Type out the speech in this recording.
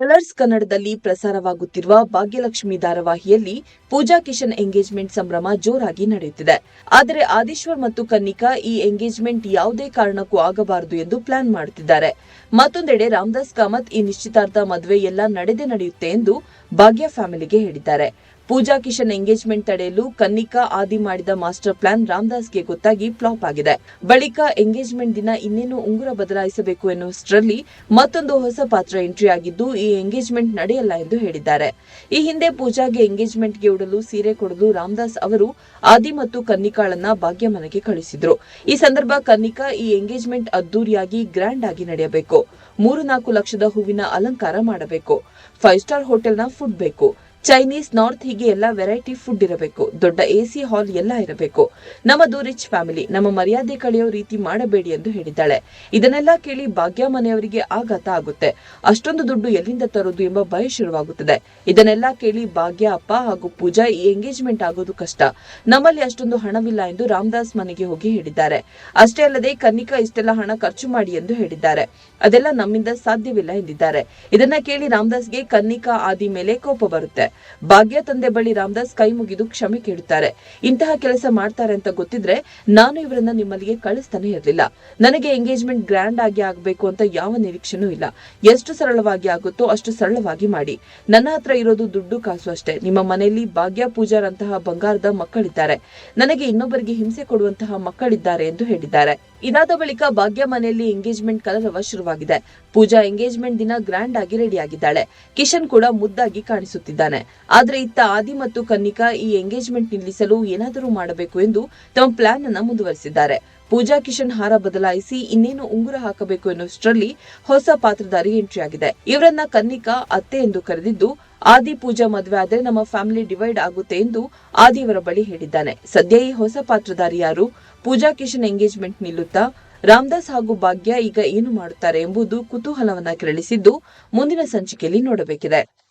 Colours ಕನ್ನಡದಲ್ಲಿ ಪ್ರಸಾರವಾಗುತ್ತಿರುವ ಭಾಗ್ಯಲಕ್ಷ್ಮಿ ಧಾರಾವಾಹಿಯಲ್ಲಿ ಪೂಜಾ ಕಿಶನ್ ಎಂಗೇಜ್ಮೆಂಟ್ ಸಂಭ್ರಮ ಜೋರಾಗಿ ನಡೆಯುತ್ತಿದೆ. ಆದರೆ ಆದೇಶ್ವರ್ ಮತ್ತು ಕನ್ನಿಕಾ ಈ ಎಂಗೇಜ್ಮೆಂಟ್ ಯಾವುದೇ ಕಾರಣಕ್ಕೂ ಆಗಬಾರದು ಎಂದು ಪ್ಲಾನ್ ಮಾಡುತ್ತಿದ್ದಾರೆ. ಮತ್ತೊಂದೆಡೆ ರಾಮದಾಸ್ ಕಾಮತ್ ಈ ನಿಶ್ಚಿತಾರ್ಥ ಮದುವೆ ಎಲ್ಲ ನಡೆದೇ ನಡೆಯುತ್ತೆ ಎಂದು ಭಾಗ್ಯ ಫ್ಯಾಮಿಲಿಗೆ ಹೇಳಿದ್ದಾರೆ. ಪೂಜಾ ಕಿಶನ್ ಎಂಗೇಜ್ಮೆಂಟ್ ತಡೆಯಲು ಕನ್ನಿಕಾ ಆದಿ ಮಾಡಿದ ಮಾಸ್ಟರ್ ಪ್ಲಾನ್ ರಾಮದಾಸ್ಗೆ ಗೊತ್ತಾಗಿ ಫ್ಲಾಪ್ ಆಗಿದೆ. ಬಳಿಕ ಎಂಗೇಜ್ಮೆಂಟ್ ದಿನ ಇನ್ನೇನು ಉಂಗುರ ಬದಲಾಯಿಸಬೇಕು ಎನ್ನುವಷ್ಟರಲ್ಲಿ ಮತ್ತೊಂದು ಹೊಸ ಪಾತ್ರ ಎಂಟ್ರಿ ಆಗಿದ್ದು ಈ ಎಂಗೇಜ್ಮೆಂಟ್ ನಡೆಯಲ್ಲ ಎಂದು ಹೇಳಿದ್ದಾರೆ. ಈ ಹಿಂದೆ ಪೂಜಾಗೆ ಎಂಗೇಜ್ಮೆಂಟ್ಗೆ ಉಡಲು ಸೀರೆ ಕೊಡಲು ರಾಮದಾಸ್ ಅವರು ಆದಿ ಮತ್ತು ಕನ್ನಿಕಾಳನ್ನ ಭಾಗ್ಯ ಮನೆಗೆ ಕಳಿಸಿದ್ರು. ಈ ಸಂದರ್ಭ ಕನ್ನಿಕಾ ಈ ಎಂಗೇಜ್ಮೆಂಟ್ ಅದ್ದೂರಿಯಾಗಿ ಗ್ರ್ಯಾಂಡ್ ಆಗಿ ನಡೆಯಬೇಕು. ಮೂರು ನಾಲ್ಕು ಲಕ್ಷದ ಹೂವಿನ ಅಲಂಕಾರ ಮಾಡಬೇಕು. ಫೈವ್ ಸ್ಟಾರ್ ಹೋಟೆಲ್ನ ಫುಡ್ ಬೇಕು. ಚೈನೀಸ್ ನಾರ್ತ್ ಹೀಗೆ ಎಲ್ಲ ವೆರೈಟಿ ಫುಡ್ ಇರಬೇಕು. ದೊಡ್ಡ ಎಸಿ ಹಾಲ್ ಎಲ್ಲ ಇರಬೇಕು. ನಮ್ಮದು ರಿಚ್ ಫ್ಯಾಮಿಲಿ ನಮ್ಮ ಮರ್ಯಾದೆ ಕಳೆಯೋ ರೀತಿ ಮಾಡಬೇಡಿ ಎಂದು ಹೇಳಿದ್ದಾಳೆ. ಇದನ್ನೆಲ್ಲ ಕೇಳಿ ಭಾಗ್ಯ ಮನೆಯವರಿಗೆ ಆಘಾತ ಆಗುತ್ತೆ. ಅಷ್ಟೊಂದು ದುಡ್ಡು ಎಲ್ಲಿಂದ ತರೋದು ಎಂಬ ಭಯ ಶುರುವಾಗುತ್ತದೆ. ಇದನ್ನೆಲ್ಲ ಕೇಳಿ ಭಾಗ್ಯ, ಅಪ್ಪ ಹಾಗೂ ಪೂಜಾ ಈ ಎಂಗೇಜ್ಮೆಂಟ್ ಆಗೋದು ಕಷ್ಟ. ನಮ್ಮಲ್ಲಿ ಅಷ್ಟೊಂದು ಹಣವಿಲ್ಲ ಎಂದು ರಾಮದಾಸ್ ಮನೆಗೆ ಹೋಗಿ ಹೇಳಿದ್ದಾರೆ. ಅಷ್ಟೇ ಅಲ್ಲದೆ ಕನ್ನಿಕಾ ಇಷ್ಟೆಲ್ಲ ಹಣ ಖರ್ಚು ಮಾಡಿ ಎಂದು ಹೇಳಿದ್ದಾರೆ. ಅದೆಲ್ಲ ನಮ್ಮಿಂದ ಸಾಧ್ಯವಿಲ್ಲ ಎಂದಿದ್ದಾರೆ. ಇದನ್ನ ಕೇಳಿ ರಾಮದಾಸ್ಗೆ ಕನ್ನಿಕಾ ಆದಿ ಮೇಲೆ ಕೋಪ ಬರುತ್ತೆ. ಭಾಗ್ಯ ತಂದೆ ಬಳಿ ರಾಮದಾಸ್ ಕೈ ಮುಗಿದು ಕ್ಷಮೆ ಕೇಳುತ್ತಾರೆ. ಇಂತಹ ಕೆಲಸ ಮಾಡ್ತಾರೆ ಅಂತ ಗೊತ್ತಿದ್ರೆ ನಾನು ಇವರನ್ನ ನಿಮ್ಮಲ್ಲಿಗೆ ಕಳಿಸ್ತಾನೆ ಇರಲಿಲ್ಲ. ನನಗೆ ಎಂಗೇಜ್ಮೆಂಟ್ ಗ್ರ್ಯಾಂಡ್ ಆಗಿ ಆಗಬೇಕು ಅಂತ ಯಾವ ನಿರೀಕ್ಷೆನೂ ಇಲ್ಲ. ಎಷ್ಟು ಸರಳವಾಗಿ ಆಗುತ್ತೋ ಅಷ್ಟು ಸರಳವಾಗಿ ಮಾಡಿ. ನನ್ನ ಹತ್ರ ಇರೋದು ದುಡ್ಡು ಕಾಸು ಅಷ್ಟೇ. ನಿಮ್ಮ ಮನೆಯಲ್ಲಿ ಭಾಗ್ಯ ಪೂಜಾರಂತಹ ಬಂಗಾರದ ಮಕ್ಕಳಿದ್ದಾರೆ. ನನಗೆ ಇನ್ನೊಬ್ಬರಿಗೆ ಹಿಂಸೆ ಕೊಡುವಂತಹ ಮಕ್ಕಳಿದ್ದಾರೆ ಎಂದು ಹೇಳಿದ್ದಾರೆ. ಇದಾದ ಬಳಿಕ ಭಾಗ್ಯ ಮನೆಯಲ್ಲಿ ಎಂಗೇಜ್ಮೆಂಟ್ ಕಲರವ ಶುರುವಾಗಿದೆ. ಪೂಜಾ ಎಂಗೇಜ್ಮೆಂಟ್ ದಿನ ಗ್ರ್ಯಾಂಡ್ ಆಗಿ ರೆಡಿ ಆಗಿದ್ದಾಳೆ ಕಿಶನ್ ಕೂಡ ಮುದ್ದಾಗಿ ಕಾಣಿಸುತ್ತಿದ್ದಾನೆ. ಆದ್ರೆ ಇತ್ತ ಆದಿ ಮತ್ತು ಕನ್ನಿಕಾ ಈ ಎಂಗೇಜ್ಮೆಂಟ್ ನಿಲ್ಲಿಸಲು ಏನಾದರೂ ಮಾಡಬೇಕು ಎಂದು ತಮ್ಮ ಪ್ಲಾನ್ ಅನ್ನ ಮುಂದುವರೆಸಿದ್ದಾರೆ. ಪೂಜಾ ಕಿಶನ್ ಹಾರ ಬದಲಾಯಿಸಿ ಇನ್ನೇನು ಉಂಗುರ ಹಾಕಬೇಕು ಎನ್ನುವಷ್ಟರಲ್ಲಿ ಹೊಸ ಪಾತ್ರಧಾರಿ ಎಂಟ್ರಿ ಆಗಿದೆ. ಇವರನ್ನ ಕನ್ನಿಕಾ, ಅತ್ತೆ ಎಂದು ಕರೆದಿದ್ದು, ಆದಿ ಪೂಜಾ ಮದುವೆ ಆದ್ರೆ ನಮ್ಮ ಫ್ಯಾಮಿಲಿ ಡಿವೈಡ್ ಆಗುತ್ತೆ ಎಂದು ಆದಿಯವರ ಬಳಿ ಹೇಳಿದ್ದಾನೆ. ಸದ್ಯ ಈ ಹೊಸ ಪಾತ್ರಧಾರಿ ಯಾರು ಪೂಜಾ ಕಿಶನ್ ಎಂಗೇಜ್ಮೆಂಟ್ ನಿಲ್ಲುತ್ತಾ, ರಾಮದಾಸ್ ಹಾಗೂ ಭಾಗ್ಯ ಈಗ ಏನು ಮಾಡುತ್ತಾರೆ ಎಂಬುದು ಕುತೂಹಲವನ್ನ ಕೆರಳಿಸಿದ್ದು ಮುಂದಿನ ಸಂಚಿಕೆಯಲ್ಲಿ ನೋಡಬೇಕಿದೆ.